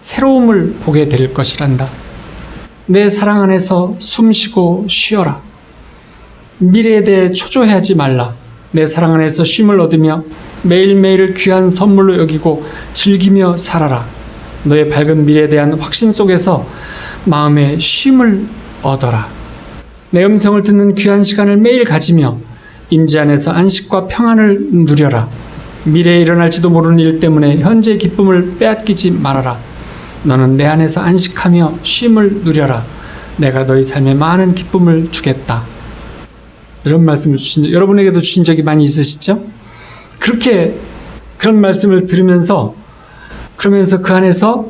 새로움을 보게 될 것이란다. 내 사랑 안에서 숨쉬고 쉬어라. 미래에 대해 초조해하지 말라. 내 사랑 안에서 쉼을 얻으며 매일매일을 귀한 선물로 여기고 즐기며 살아라. 너의 밝은 미래에 대한 확신 속에서 마음의 쉼을 얻어라. 내 음성을 듣는 귀한 시간을 매일 가지며 임재 안에서 안식과 평안을 누려라. 미래에 일어날지도 모르는 일 때문에 현재의 기쁨을 빼앗기지 말아라. 너는 내 안에서 안식하며 쉼을 누려라. 내가 너희 삶에 많은 기쁨을 주겠다. 이런 말씀을 주신 여러분에게도 주신 적이 많이 있으시죠? 그렇게 그런 말씀을 들으면서 그러면서 그 안에서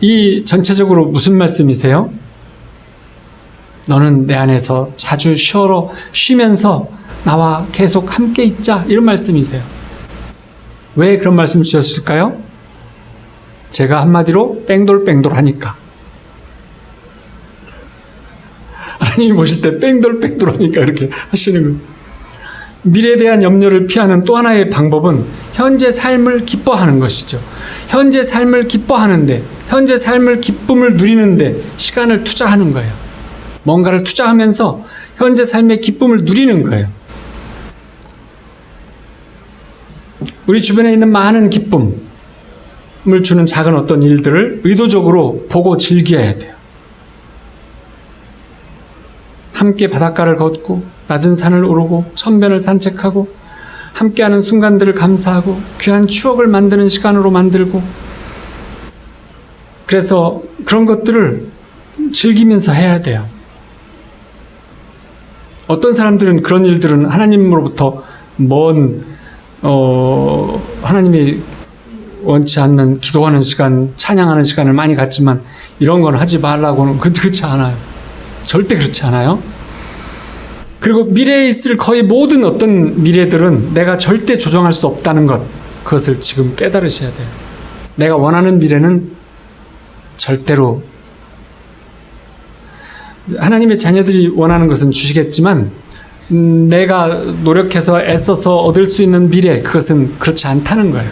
이 전체적으로 무슨 말씀이세요? 너는 내 안에서 자주 쉬어러 쉬면서 나와 계속 함께 있자 이런 말씀이세요. 왜 그런 말씀 주셨을까요? 제가 한마디로 뺑돌뺑돌 하니까. 하나님이 보실 때 뺑돌뺑돌 하니까 그렇게 하시는 거예요. 미래에 대한 염려를 피하는 또 하나의 방법은 현재 삶을 기뻐하는 것이죠. 현재 삶을 기뻐하는데, 현재 삶을 기쁨을 누리는데 시간을 투자하는 거예요. 뭔가를 투자하면서 현재 삶의 기쁨을 누리는 거예요. 우리 주변에 있는 많은 기쁨 을 주는 작은 어떤 일들을 의도적으로 보고 즐겨야 돼요. 함께 바닷가를 걷고 낮은 산을 오르고 천변을 산책하고 함께하는 순간들을 감사하고 귀한 추억을 만드는 시간으로 만들고 그래서 그런 것들을 즐기면서 해야 돼요. 어떤 사람들은 그런 일들은 하나님으로부터 먼 어, 하나님이 원치 않는 기도하는 시간, 찬양하는 시간을 많이 갖지만 이런 건 하지 말라고는 그- 그렇지 않아요. 절대 그렇지 않아요. 그리고 미래에 있을 거의 모든 어떤 미래들은 내가 절대 조정할 수 없다는 것, 그것을 지금 깨달으셔야 돼요. 내가 원하는 미래는 절대로 하나님의 자녀들이 원하는 것은 주시겠지만 음, 내가 노력해서 애써서 얻을 수 있는 미래 그것은 그렇지 않다는 거예요.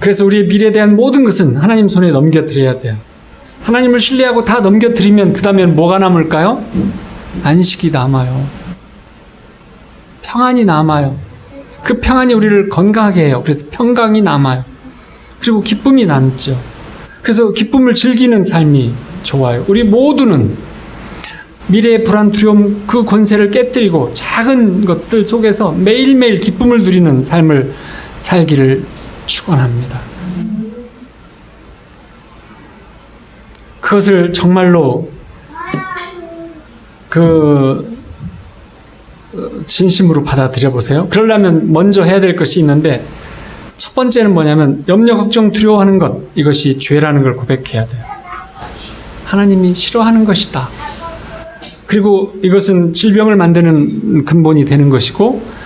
그래서 우리의 미래에 대한 모든 것은 하나님 손에 넘겨드려야 돼요. 하나님을 신뢰하고 다 넘겨드리면 그 다음엔 뭐가 남을까요? 안식이 남아요. 평안이 남아요. 그 평안이 우리를 건강하게 해요. 그래서 평강이 남아요. 그리고 기쁨이 남죠. 그래서 기쁨을 즐기는 삶이 좋아요. 우리 모두는 미래의 불안, 두려움, 그 권세를 깨뜨리고 작은 것들 속에서 매일매일 기쁨을 누리는 삶을 살기를 축원합니다. 그것을 정말로 그 어, 진심으로 받아들여 보세요. 그러려면 먼저 해야 될 것이 있는데 첫 번째는 뭐냐면 염려, 걱정, 두려워하는 것 이것이 죄라는 걸 고백해야 돼요. 하나님이 싫어하는 것이다. 그리고 이것은 질병을 만드는 근본이 되는 것이고 어,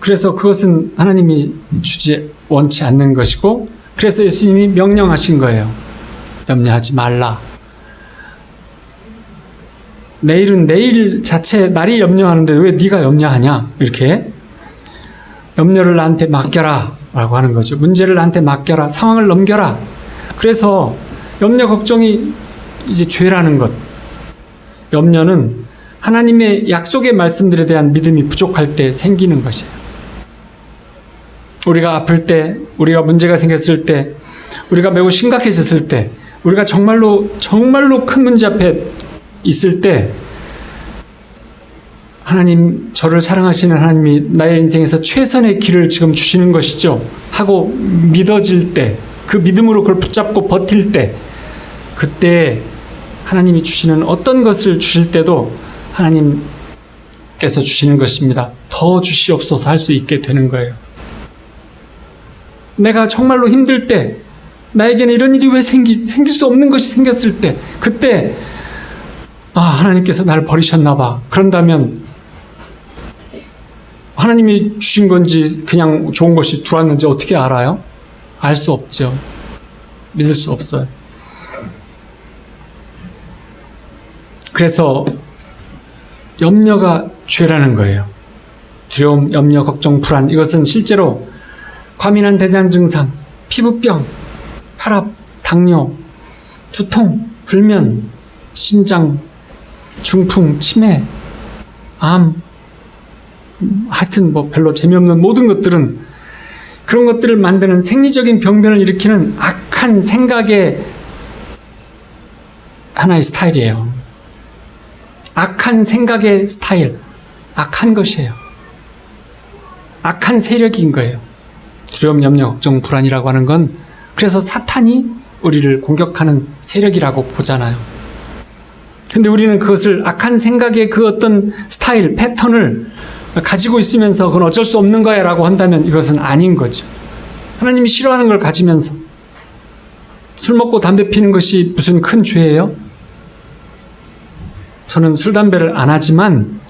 그래서 그것은 하나님이 주지 원치 않는 것이고 그래서 예수님이 명령하신 거예요. 염려하지 말라. 내일은 내일 자체 날이 염려하는데 왜 네가 염려하냐? 이렇게 염려를 나한테 맡겨라 라고 하는 거죠. 문제를 나한테 맡겨라. 상황을 넘겨라. 그래서 염려 걱정이 이제 죄라는 것. 염려는 하나님의 약속의 말씀들에 대한 믿음이 부족할 때 생기는 것이에요. 우리가 아플 때, 우리가 문제가 생겼을 때, 우리가 매우 심각해졌을 때, 우리가 정말로, 정말로 큰 문제 앞에 있을 때, 하나님, 저를 사랑하시는 하나님이 나의 인생에서 최선의 길을 지금 주시는 것이죠. 하고 믿어질 때, 그 믿음으로 그걸 붙잡고 버틸 때, 그때 하나님이 주시는 어떤 것을 주실 때도 하나님께서 주시는 것입니다. 더 주시옵소서 할 수 있게 되는 거예요. 내가 정말로 힘들 때, 나에게는 이런 일이 왜 생기, 생길 수 없는 것이 생겼을 때, 그때, 아, 하나님께서 나를 버리셨나봐. 그런다면, 하나님이 주신 건지 그냥 좋은 것이 들어왔는지 어떻게 알아요? 알 수 없죠. 믿을 수 없어요. 그래서 염려가 죄라는 거예요. 두려움, 염려, 걱정, 불안 이것은 실제로 과민한 대장 증상, 피부병, 혈압 당뇨, 두통, 불면, 심장, 중풍, 치매, 암, 음, 하여튼 뭐 별로 재미없는 모든 것들은 그런 것들을 만드는 생리적인 병변을 일으키는 악한 생각의 하나의 스타일이에요. 악한 생각의 스타일, 악한 것이에요. 악한 세력인 거예요. 두려움, 염려, 걱정, 불안이라고 하는 건 그래서 사탄이 우리를 공격하는 세력이라고 보잖아요. 근데 우리는 그것을 악한 생각의 그 어떤 스타일, 패턴을 가지고 있으면서 그건 어쩔 수 없는 거야 라고 한다면 이것은 아닌 거죠. 하나님이 싫어하는 걸 가지면서 술 먹고 담배 피는 것이 무슨 큰 죄예요? 저는 술, 담배를 안 하지만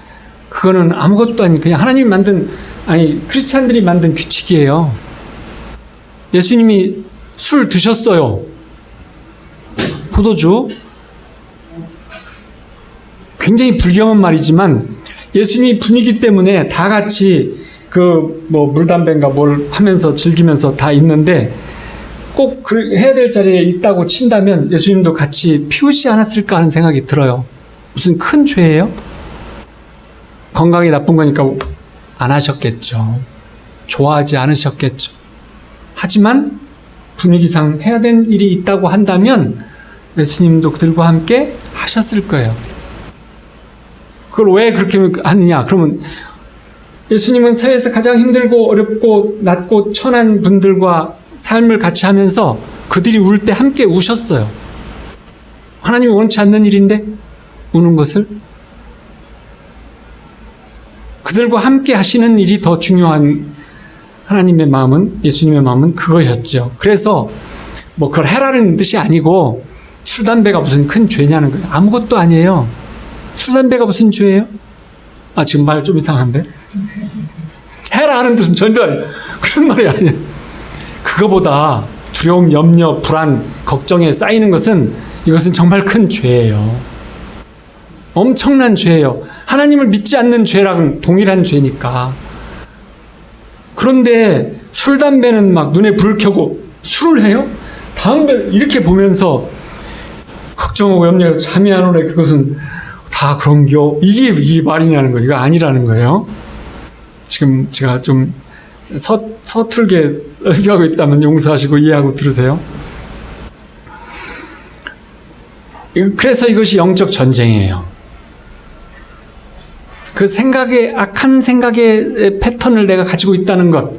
그거는 아무것도 아닌 그냥 하나님이 만든 아니 크리스찬들이 만든 규칙이에요. 예수님이 술 드셨어요. 포도주. 굉장히 불경한 말이지만 예수님이 분위기 때문에 다 같이 그 뭐 물담배인가 뭘 하면서 즐기면서 다 있는데 꼭그 해야 될 자리에 있다고 친다면 예수님도 같이 피우지 않았을까 하는 생각이 들어요. 무슨 큰 죄예요? 건강이 나쁜 거니까 안 하셨겠죠. 좋아하지 않으셨겠죠. 하지만 분위기상 해야 될 일이 있다고 한다면 예수님도 그들과 함께 하셨을 거예요. 그걸 왜 그렇게 하느냐? 그러면 예수님은 사회에서 가장 힘들고 어렵고 낮고 천한 분들과 삶을 같이 하면서 그들이 울 때 함께 우셨어요. 하나님이 원치 않는 일인데 우는 것을 그들과 함께 하시는 일이 더 중요한 하나님의 마음은 예수님의 마음은 그거였죠. 그래서 뭐 그걸 해라는 뜻이 아니고 술 담배가 무슨 큰 죄냐는 거예요. 아무것도 아니에요. 술 담배가 무슨 죄예요? 아 지금 말 좀 이상한데 해라 하는 뜻은 전혀 그런 말이 아니에요. 그거보다 두려움, 염려, 불안, 걱정에 쌓이는 것은 이것은 정말 큰 죄예요. 엄청난 죄예요. 하나님을 믿지 않는 죄랑 동일한 죄니까. 그런데 술, 담배는 막 눈에 불을 켜고 술을 해요? 담배 이렇게 보면서 걱정하고 염려해서 잠이 안 오네. 그것은 다 그런겨. 이게, 이게 말이냐는 거예요. 이거 아니라는 거예요. 지금 제가 좀 서, 서툴게 설교하고 있다면 용서하시고 이해하고 들으세요. 그래서 이것이 영적 전쟁이에요. 그 생각의 악한 생각의 패턴을 내가 가지고 있다는 것,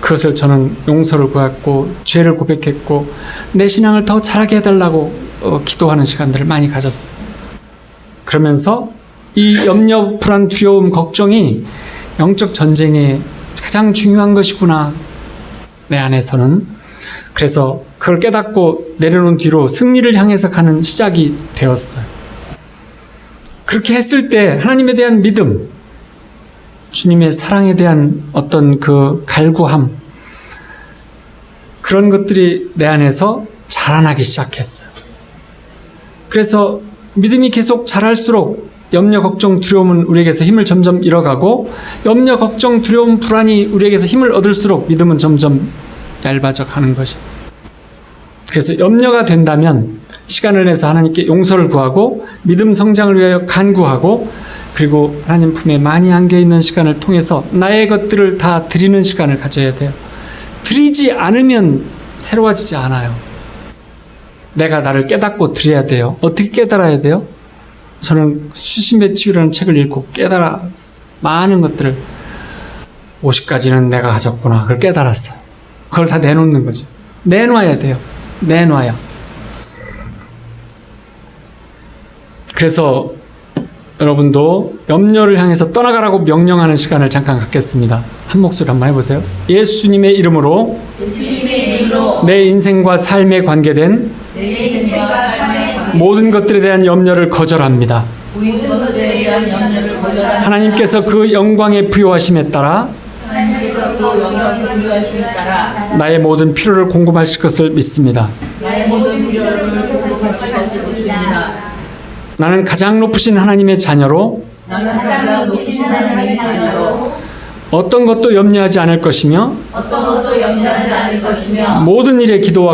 그것을 저는 용서를 구했고 죄를 고백했고 내 신앙을 더 잘하게 해달라고 어, 기도하는 시간들을 많이 가졌어요. 그러면서 이 염려, 불안, 두려움, 걱정이 영적 전쟁의 가장 중요한 것이구나. 내 안에서는. 그래서 그걸 깨닫고 내려놓은 뒤로 승리를 향해서 가는 시작이 되었어요. 그렇게 했을 때 하나님에 대한 믿음, 주님의 사랑에 대한 어떤 그 갈구함, 그런 것들이 내 안에서 자라나기 시작했어요. 그래서 믿음이 계속 자랄수록 염려, 걱정, 두려움은 우리에게서 힘을 점점 잃어가고 염려, 걱정, 두려움, 불안이 우리에게서 힘을 얻을수록 믿음은 점점 얇아져 가는 것이. 그래서 염려가 된다면 시간을 내서 하나님께 용서를 구하고 믿음 성장을 위하여 간구하고 그리고 하나님 품에 많이 안겨 있는 시간을 통해서 나의 것들을 다 드리는 시간을 가져야 돼요. 드리지 않으면 새로워지지 않아요. 내가 나를 깨닫고 드려야 돼요. 어떻게 깨달아야 돼요? 저는 수신배 치유라는 책을 읽고 깨달아 많은 것들을 50가지는 내가 가졌구나. 그걸 깨달았어요. 그걸 다 내놓는 거죠. 내놔야 돼요. 내놔야. 그래서 여러분도 염려를 향해서 떠나가라고 명령하는 시간을 잠깐 갖겠습니다. 한 목소리 한번 해보세요. 예수님의 이름으로 예수님의 이름으로 내 인생과 삶에 관계된 내 인생과 삶의 관계 모든 것들에 대한 염려를 거절합니다. 염려를 하나님께서 그 영광의 따라 하나님께서 그 영광을 부여하심에 따라 나의 모든 필요를 공급하실 것을 믿습니다. 나의 모든 필요를 공급하실 것을 믿습니다. 나는 가장 높으신 하나님의 자녀로 나는 가장 높으신 하나님의 자녀로 어떤 것도 염려하지 않을 것이며 어떤 것도 염려하지 않을 것이며 모든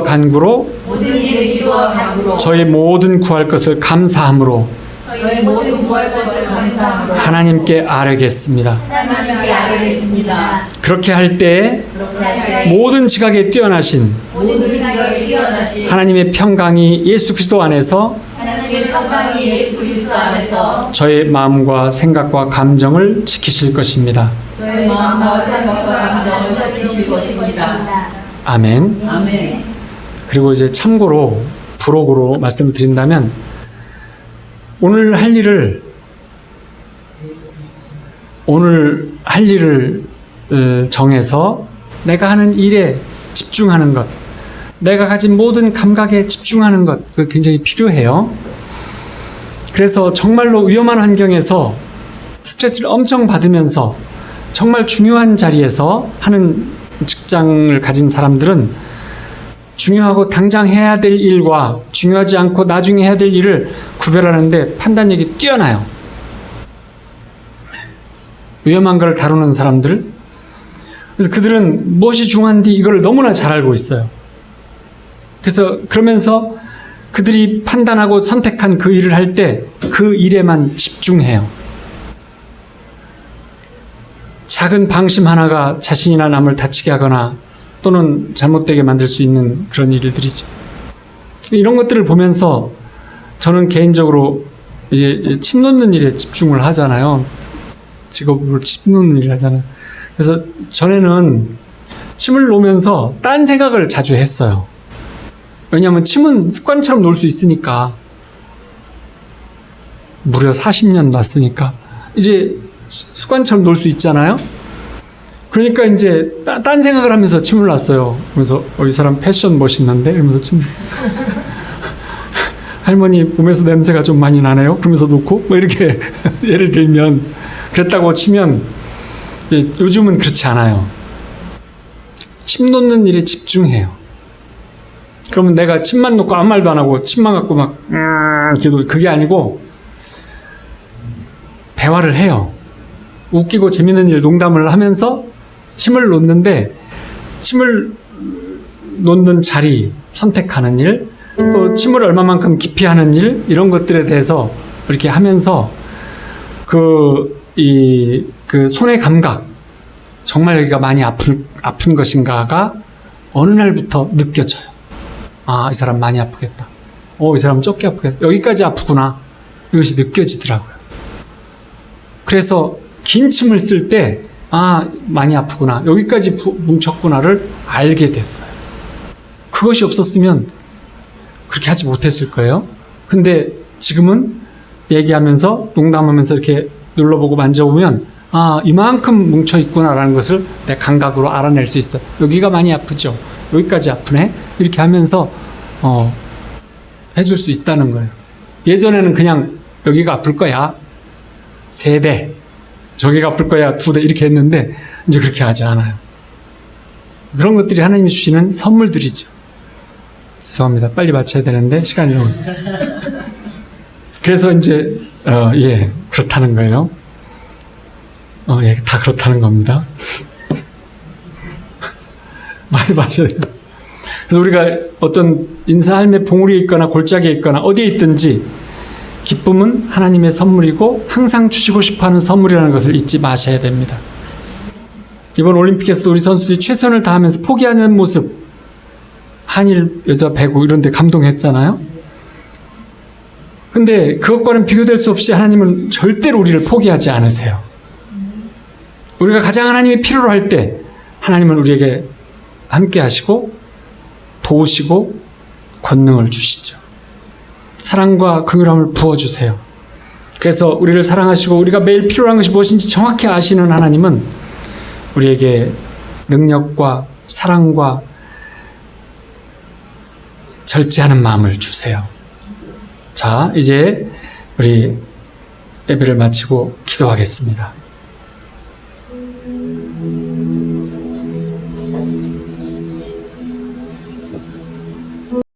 간구로 모든 일에 기도와 간구로 저희 모든 구할 것을 감사함으로 구할 것을 감사함으로 하나님께 아뢰겠습니다. 그렇게 할때 그렇게 할때 모든 지각에 뛰어나신 모든 지각에 뛰어나신 하나님의 평강이 예수 그리스도 안에서 하나님의 평강이 예수 그리스도 안에서 저의 마음과 생각과 감정을 지키실 것입니다. 저의 마음과 생각과 감정을 지키실 것입니다. 아멘. 아멘. 그리고 이제 참고로 부록으로 말씀을 드린다면 오늘 할 일을 오늘 할 일을 어, 정해서 내가 하는 일에 집중하는 것, 내가 가진 모든 감각에 집중하는 것, 그 굉장히 필요해요. 그래서 정말로 위험한 환경에서 스트레스를 엄청 받으면서 정말 중요한 자리에서 하는 직장을 가진 사람들은 중요하고 당장 해야 될 일과 중요하지 않고 나중에 해야 될 일을 구별하는데 판단력이 뛰어나요. 위험한 걸 다루는 사람들. 그래서 그들은 무엇이 중요한지 이걸 너무나 잘 알고 있어요. 그래서 그러면서 그들이 판단하고 선택한 그 일을 할 때 그 일에만 집중해요. 작은 방심 하나가 자신이나 남을 다치게 하거나 또는 잘못되게 만들 수 있는 그런 일들이죠. 이런 것들을 보면서 저는 개인적으로 침 놓는 일에 집중을 하잖아요. 직업으로 침 놓는 일을 하잖아요. 그래서 전에는 침을 놓으면서 딴 생각을 자주 했어요. 왜냐하면 침은 습관처럼 놓을 수 있으니까. 무려 40년 놨으니까. 이제 습관처럼 놓을 수 있잖아요. 그러니까 이제 따- 딴 생각을 하면서 침을 놨어요. 그래서 어, 이 사람 패션 멋있는데 이러면서 침. 할머니 몸에서 냄새가 좀 많이 나네요. 그러면서 놓고 뭐 이렇게 예를 들면 그랬다고 치면 요즘은 그렇지 않아요. 침 놓는 일에 집중해요. 그러면 내가 침만 놓고 아무 말도 안 하고 침만 갖고 막 음, 이렇게 놓 그게 아니고 대화를 해요. 웃기고 재밌는 일 농담을 하면서 침을 놓는데 침을 놓는 자리 선택하는 일, 또 침을 얼마만큼 깊이 하는 일 이런 것들에 대해서 이렇게 하면서 그 이 그 손의 감각 정말 여기가 많이 아픈 아픈 것인가가 어느 날부터 느껴져요. 아, 이 사람 많이 아프겠다. 어, 이 사람 적게 아프겠다. 여기까지 아프구나. 이것이 느껴지더라고요. 그래서 긴 침을 쓸 때, 아, 많이 아프구나. 여기까지 부- 뭉쳤구나를 알게 됐어요. 그것이 없었으면 그렇게 하지 못했을 거예요. 근데 지금은 얘기하면서 농담하면서 이렇게 눌러보고 만져보면 아, 이만큼 뭉쳐있구나라는 것을 내 감각으로 알아낼 수 있어. 여기가 많이 아프죠. 여기까지 아프네. 이렇게 하면서 어, 해줄 수 있다는 거예요. 예전에는 그냥 여기가 아플 거야. 세 대. 저기가 아플 거야. 두 대. 이렇게 했는데 이제 그렇게 하지 않아요. 그런 것들이 하나님이 주시는 선물들이죠. 죄송합니다. 빨리 마쳐야 되는데 시간이 너무. 그래서 이제 어, 예 그렇다는 거예요. 어, 예, 다 그렇다는 겁니다. 많이 마셔야 돼요. 그래서 우리가 어떤 인사할매 봉우리에 있거나 골짜기에 있거나 어디에 있든지 기쁨은 하나님의 선물이고 항상 주시고 싶어하는 선물이라는 것을 잊지 마셔야 됩니다. 이번 올림픽에서도 우리 선수들이 최선을 다하면서 포기하는 모습 한일 여자 배구 이런 데 감동했잖아요. 근데 그것과는 비교될 수 없이 하나님은 절대로 우리를 포기하지 않으세요. 우리가 가장 하나님이 필요로 할 때 하나님은 우리에게 함께 하시고 도우시고 권능을 주시죠. 사랑과 긍휼함을 부어 주세요. 그래서 우리를 사랑하시고 우리가 매일 필요한 것이 무엇인지 정확히 아시는 하나님은 우리에게 능력과 사랑과 절제하는 마음을 주세요. 자, 이제 우리 예배를 마치고 기도하겠습니다.